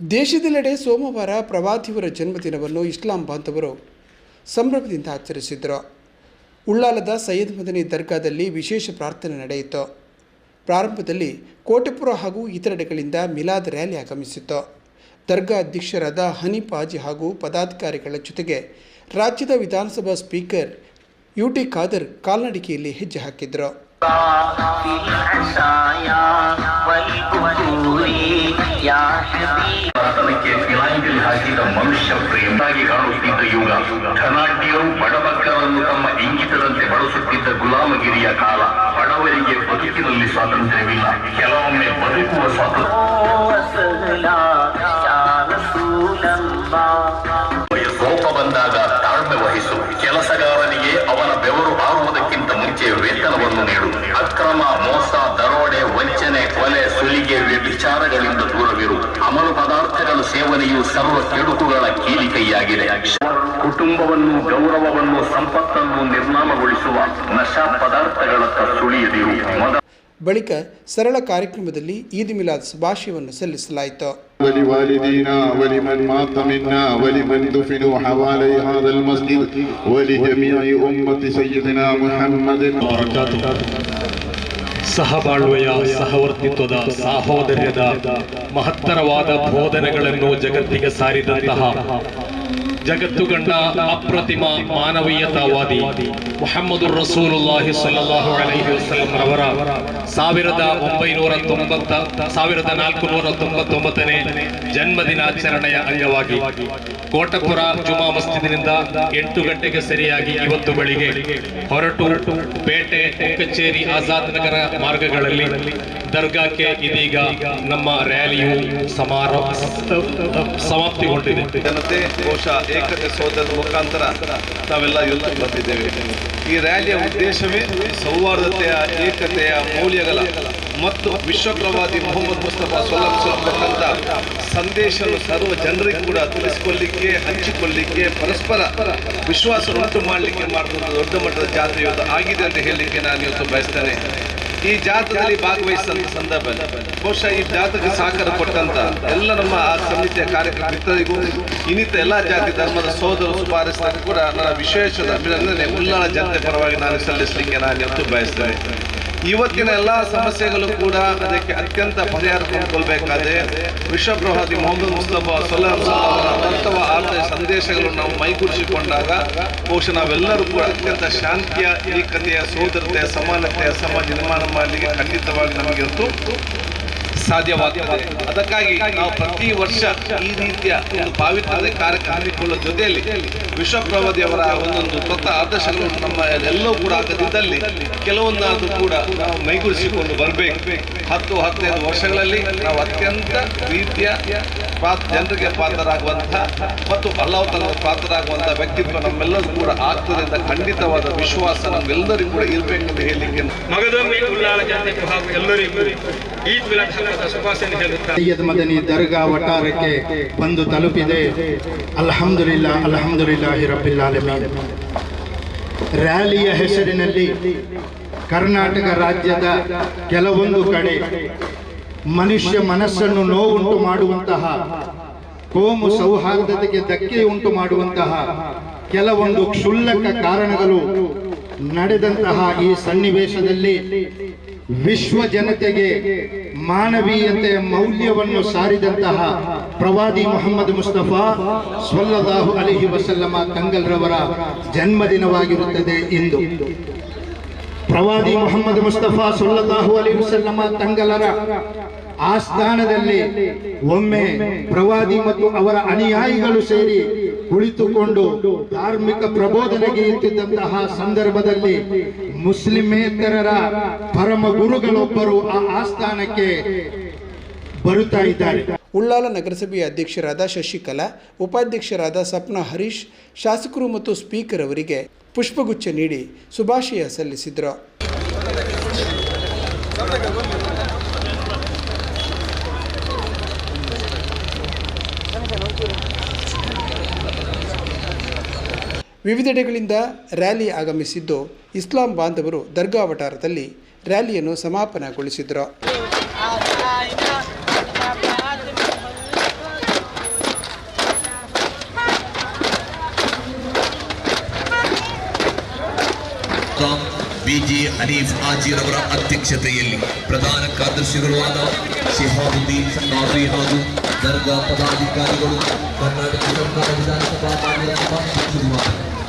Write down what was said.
ದೇಶದೆಲ್ಲೆಡೆ ಸೋಮವಾರ ಪ್ರವಾದಿಯವರ ಜನ್ಮದಿನವನ್ನು ಇಸ್ಲಾಂ ಬಾಂಧವರು ಸಂಭ್ರಮದಿಂದ ಆಚರಿಸಿದರು. ಉಳ್ಳಾಲದ ಸೈಯದ್ ಮದನಿ ದರ್ಗಾದಲ್ಲಿ ವಿಶೇಷ ಪ್ರಾರ್ಥನೆ ನಡೆಯಿತು. ಪ್ರಾರಂಭದಲ್ಲಿ ಕೋಟೆಪುರ ಹಾಗೂ ಇತರೆಡೆಗಳಿಂದ ಮಿಲಾದ್ ರ್ಯಾಲಿ ಆಗಮಿಸಿತ್ತು ದರ್ಗಾ ಅಧ್ಯಕ್ಷರಾದ ಹನೀಫ್ ಹಾಜಿ ಹಾಗೂ ಪದಾಧಿಕಾರಿಗಳ ಜೊತೆಗೆ ರಾಜ್ಯದ ವಿಧಾನಸಭಾ ಸ್ಪೀಕರ್ ಯು ಟಿ ಖಾದರ್ ಕಾಲ್ನಡಿಕೆಯಲ್ಲಿ ಹೆಜ್ಜೆ ಹಾಕಿದರು في العشايا والبكور يا حبيب ಆತನಕ್ಕೆ ಪಿಲಾಂಗಿಲ್ ಹಾಕಿದ ಮನುಷ್ಯ ಪ್ರೇಮಾಗಿ ಕಾಣುತ್ತಿದ್ದ ಯುಗ ಧನಾಢ್ಯರು ಬಡಬಗ್ಗರನ್ನು ತಮ್ಮ ಇಂಗಿತದಂತೆ ಬಳಸುತ್ತಿದ್ದ ಗುಲಾಮಗಿರಿಯ ಕಾಲ ಬಡವರಿಗೆ ಬದುಕಿನಲ್ಲಿ ಸ್ವಾತಂತ್ರ್ಯವಿಲ್ಲ ಕೆಲವೊಮ್ಮೆ ಬದುಕುವ ಸ್ವಾತಂತ್ರ್ಯ ಸೇವನೆಯು ಸರ್ವ ಕೆಡುಕುಗಳ ಕೀಲಿಕೈಯಾಗಿದೆ ಕುಟುಂಬವನ್ನು ಗೌರವವನ್ನು ಸಂಪತ್ತನ್ನು ನಿರ್ನಾಮಗೊಳಿಸುವ ನಶಾ ಪದಾರ್ಥಗಳತ್ತ ಸುಳಿಯದಿರು ಮೊದ ಬಳಿಕ ಸರಳ ಕಾರ್ಯಕ್ರಮದಲ್ಲಿ ಈದ್ ಮಿಲಾದ್ ಶುಭಾಶಯವನ್ನು ಸಲ್ಲಿಸಲಾಯಿತು ولوالدينا ولمن مات منا ولمن دفنوا حوالي هذا المسجد ولجميع أمة سيدنا محمد ಸಹಬಾಳ್ವೆಯ ಸಹವರ್ತಿತ್ವದ ಸಾಹೋದರ್ಯದ ಮಹತ್ತರವಾದ ಬೋಧನೆಗಳನ್ನು ಜಗತ್ತಿಗೆ ಸಾರಿದಂತಹ ಜಗತ್ತು ಕಂಡ ಅಪ್ರತಿಮ ಮಾನವೀಯತಾವಾದಿ ಮುಹಮ್ಮದು ರಸೂಲುಲ್ಲಾಹಿ ಸಲ್ಲಲ್ಲಾಹು ಅಲೈಹಿ ವಸಲ್ಲಂ ರವರ ಸಾವಿರದ ಒಂಬೈನೂರ ತೊಂಬತ್ತ, ಸಾವಿರದ ನಾಲ್ಕುನೂರ ತೊಂಬತ್ತೊಂಬತ್ತನೇ ಜನ್ಮದಿನಾಚರಣೆಯ ಅಂಗವಾಗಿ ಕೋಟಪುರ ಜುಮಾ ಮಸ್ಜಿದಿನಿಂದ ಎಂಟು ಗಂಟೆಗೆ ಸರಿಯಾಗಿ ಇವತ್ತು ಬೆಳಿಗ್ಗೆ ಹೊರಟು ಪೇಟೆ, ಕಚೇರಿ, ಆಜಾದ್ ನಗರ ಮಾರ್ಗಗಳಲ್ಲಿ ದರ್ಗಾಕ್ಕೆ ಇದೀಗ ನಮ್ಮ ರ್ಯಾಲಿಯು ಸಮಾರೋಪ ಸಮಾಪ್ತಿಗೊಂಡಿದೆ. ಜನತೆ ಏಕತೆ ಸೋದರದ ಮುಖಾಂತರ ನಾವೆಲ್ಲ ಇವತ್ತು ಬಂದಿದ್ದೇವೆ. ಈ ರ್ಯಾಲಿಯ ಉದ್ದೇಶವೇ ಸೌಹಾರ್ದತೆಯ, ಏಕತೆಯ ಮೌಲ್ಯಗಳ ಮತ್ತು ವಿಶ್ವಪ್ರವಾದಿ ಮೊಹಮ್ಮದ್ ಮುಸ್ತಫಾ ಸೊಲ್ಲಂ ಕೊಟ್ಟಂತ ಸಂದೇಶವನ್ನು ಸರ್ವ ಜನರಿಗೆ ಕೂಡ ತಿಳಿಸಿಕೊಳ್ಳಿಕ್ಕೆ, ಹಂಚಿಕೊಳ್ಳಿಕ್ಕೆ ಪರಸ್ಪರ ವಿಶ್ವಾಸ ಉಂಟು ಮಾಡಲಿಕ್ಕೆ ಮಾಡಿದಂಥ ದೊಡ್ಡ ಮಟ್ಟದ ಜಾತ್ರೆ ಇವತ್ತು ಆಗಿದೆ ಅಂತ ಹೇಳಲಿಕ್ಕೆ ನಾನು ಇವತ್ತು ಬಯಸ್ತೇನೆ. ಈ ಜಾತದಲ್ಲಿ ಭಾಗವಹಿಸಿದ ಸಂದರ್ಭ ಬಹುಶಃ ಈ ಜಾತಕ್ಕೆ ಸಹಕಾರ ಕೊಟ್ಟಂತ ಎಲ್ಲ ನಮ್ಮ ಆ ಸಮಿತಿಯ ಕಾರ್ಯಕರ್ತರಿಗೂ, ಇನ್ನಿತ ಎಲ್ಲ ಜಾತಿ ಧರ್ಮದ ಸೋದರ ಸುಪಾರಿಸಿದಾಗ ಕೂಡ ನನ್ನ ವಿಶೇಷದ ಅಭಿನಂದನೆ. ಉಲ್ಲಾಳ ಜನತೆ ಪರವಾಗಿ ನಾನು ಸಲ್ಲಿಸಲಿಕ್ಕೆ ನಾನು ಎತ್ತು ಬಯಸ್ತೇನೆ. ಇವತ್ತಿನ ಎಲ್ಲ ಸಮಸ್ಯೆಗಳು ಕೂಡ ಅದಕ್ಕೆ ಅತ್ಯಂತ ಪರಿಹಾರ ಕಂಡುಕೊಳ್ಬೇಕಾದ್ರೆ ವಿಶ್ವಪ್ರವಾದಿ ಮೊಹಮ್ಮದ್ ಮುಸ್ತಫಾ ಸೊಲ್ಲಾಂ ಅವರ ಉತ್ತಮ ಆರ್ಥ ಸಂದೇಶಗಳನ್ನು ನಾವು ಮೈಗೂಡಿಸಿಕೊಂಡಾಗ ಬಹುಶಃ ನಾವೆಲ್ಲರೂ ಕೂಡ ಅತ್ಯಂತ ಶಾಂತಿಯ ಏಕತೆಯ ಸಹೋದರತೆಯ ಸಮಾನತೆಯ ಸಮಾಜ ನಿರ್ಮಾಣ ಮಾಡಲಿಕ್ಕೆ ಖಂಡಿತವಾಗಿ ನಮಗೆ ಇವತ್ತು ಸಾಧ್ಯವಾಗ್ತದೆ. ಅದಕ್ಕಾಗಿ ನಾವು ಪ್ರತಿ ವರ್ಷ ಈ ರೀತಿಯ ಒಂದು ಪಾವಿತ್ರ್ಯದ ಕಾರ್ಯಕ್ರಮ ಹಮ್ಮಿಕೊಳ್ಳುವ ಜೊತೆಯಲ್ಲಿ ವಿಶ್ವಪ್ರಭದೇವರ ಒಂದೊಂದು ತತ್ವ ಆದರ್ಶಗಳು ನಮ್ಮ ಎಲ್ಲವೂ ಕೂಡ ಆಗದಿದ್ದಲ್ಲಿ ಕೆಲವೊಂದಾದರೂ ಕೂಡ ನಾವು ಮೈಗೂಡಿಸಿಕೊಂಡು ಬರಬೇಕು. ಹತ್ತು ಹದಿನೈದು ವರ್ಷಗಳಲ್ಲಿ ನಾವು ಅತ್ಯಂತ ರೀತಿಯ ಜನರಿಗೆ ಪಾತ್ರರಾಗುವಂತಹ ಮತ್ತು ಅಲ್ಲಾಹತನ ಪಾತ್ರರಾಗುವಂತಹ ವ್ಯಕ್ತಿತ್ವ ನಮ್ಮೆಲ್ಲರೂ ಕೂಡ ಆಗ್ತದೆ ಅಂತ ಖಂಡಿತವಾದ ವಿಶ್ವಾಸ ನಮ್ಮೆಲ್ಲರಿಗೂ ಕೂಡ ಇರಬೇಕೆಂದು ಹೇಳಲಿಕ್ಕೆ ಮಗದೊಮ್ಮೆ ಎಲ್ಲರಿಗೂ ಈದ್ ಮಿಲಾದ್ ಸೈಯದ್ ಮದನಿ ದರ್ಗಾ ವಟಾರಕ್ಕೆ ಬಂದು ತಲುಪಿದೆ. ಅಲ್ಹಮ್ದುಲಿಲ್ಲಾ, ಅಲ್ಹಮ್ದುಲಿಲ್ಲಾಹಿ ರಬ್ಬಿಲ್ ರ್ಯಾಲಿಯ ಹೆಸರಿನಲ್ಲಿ ಕರ್ನಾಟಕ ರಾಜ್ಯದ ಕೆಲವೊಂದು ಕಡೆ ಮನುಷ್ಯ ಮನಸ್ಸನ್ನು ನೋವುಂಟು ಮಾಡುವಂತಹ, ಕೋಮು ಸೌಹಾರ್ದತೆಗೆ ಧಕ್ಕೆ ಉಂಟು ಮಾಡುವಂತಹ ಕೆಲವೊಂದು ಕ್ಷುಲ್ಲಕ ಕಾರಣಗಳು ನಡೆದಂತಹ ಈ ಸನ್ನಿವೇಶದಲ್ಲಿ ವಿಶ್ವ ಜನತೆಗೆ ಮಾನವೀಯತೆಯ ಮೌಲ್ಯವನ್ನು ಸಾರಿದಂತಹ ಪ್ರವಾದಿ ಮೊಹಮ್ಮದ್ ಮುಸ್ತಫಾ ಸ್ವಲ್ಲದಾಹು ಅಲಿಹಿ ವಸಲ್ಲಮ ತಂಗಲ್ರವರ ಜನ್ಮದಿನವಾಗಿರುತ್ತದೆ ಇಂದು. ಪ್ರವಾದಿ ಮೊಹಮ್ಮದ್ ಮುಸ್ತಫಾ ಸೊಲ್ಲದಾಹು ಅಲಿ ವಸಲ್ಲಮ ತಂಗಲರ ಆಸ್ಥಾನದಲ್ಲಿ ಒಮ್ಮೆ ಪ್ರವಾದಿ ಮತ್ತು ಅವರ ಅನುಯಾಯಿಗಳು ಸೇರಿ ಕುಳಿತುಕೊಂಡು ಧಾರ್ಮಿಕ ಪ್ರಬೋಧನೆಗೆ ಇತ್ತಿದ್ದಂತಹ ಸಂದರ್ಭದಲ್ಲಿ ಮುಸ್ಲಿಮೇತರರ ಪರಮ ಗುರುಗಳೊಬ್ಬರು ಆ ಆಸ್ಥಾನಕ್ಕೆ ಬರುತ್ತಾ ಇದ್ದಾರೆ. ಉಳ್ಳಾಲ ನಗರಸಭೆಯ ಅಧ್ಯಕ್ಷರಾದ ಶಶಿಕಲಾ, ಉಪಾಧ್ಯಕ್ಷರಾದ ಸಪ್ನ ಹರೀಶ್, ಶಾಸಕರು ಮತ್ತು ಸ್ಪೀಕರ್ ಅವರಿಗೆ ಪುಷ್ಪಗುಚ್ಛ ನೀಡಿ ಶುಭಾಶಯ ಸಲ್ಲಿಸಿದರು. ವಿವಿಧೆಡೆಗಳಿಂದ ರ್ಯಾಲಿ ಆಗಮಿಸಿದ್ದು ಇಸ್ಲಾಂ ಬಾಂಧವರು ದರ್ಗಾವಟಾರದಲ್ಲಿ ರ್ಯಾಲಿಯನ್ನು ಸಮಾಪನಗೊಳಿಸಿದರು. ಬಿ ಹನೀಫ್ ಆಜೀರ್ ಅವರ ಅಧ್ಯಕ್ಷತೆಯಲ್ಲಿ ಪ್ರಧಾನ ಕಾರ್ಯದರ್ಶಿಗಳಾದ ಶಿಹಾಬುದ್ದೀನ್ ಹಾಗೂ ದರ್ಗಾ ಪದಾಧಿಕಾರಿಗಳು ಕರ್ನಾಟಕ ಸರ್ಕಾರ ವಿಧಾನಸಭಾ ಮಾನ್ಯ ಸಭಾಧ್ಯಕ್ಷರು